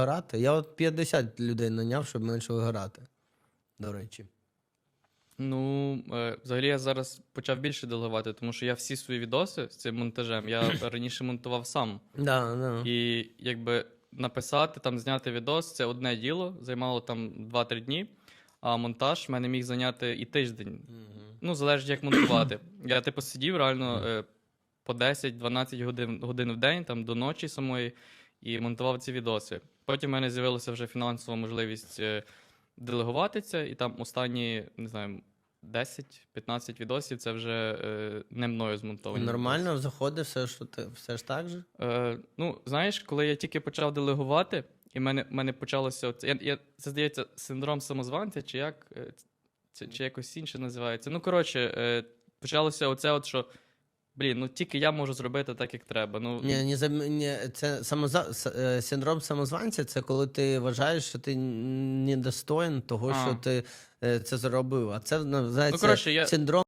вигорати. Я от 50 людей наняв, щоб менше вигорати. До речі. Ну, е, взагалі я зараз почав більше делегувати, тому що я всі свої відоси з цим монтажем я раніше монтував сам. Да, да. І якби написати, там зняти відос це одне діло, займало там 2-3 дні, а монтаж в мене міг зайняти і тиждень. Ну, залежить, як монтувати. Я типу сидів реально е, по 10-12 годин, годин в день, там до ночі самої, і монтував ці відоси. Потім в мене з'явилася вже фінансова можливість е, делегувати це, і там останні, не знаю, 10-15 відосів це вже е, не мною змонтовані. Нормально заходить все, що ти все ж так же? Е, ну, знаєш, коли я тільки почав делегувати, і в мене, в мене почалося. Оце, я, я, це здається, синдром самозванця, чи як е, це, чи якось інше називається. Ну, коротше, е, почалося оце, от, що. Блін, ну тільки я можу зробити так, як треба. Ну, Ні, ні, зам- ні, це самоза... с- е, синдром самозванця це коли ти вважаєш, що ти недостоин того, А. що ти е, це зробив. А це називається Ну, коротше, я- синдром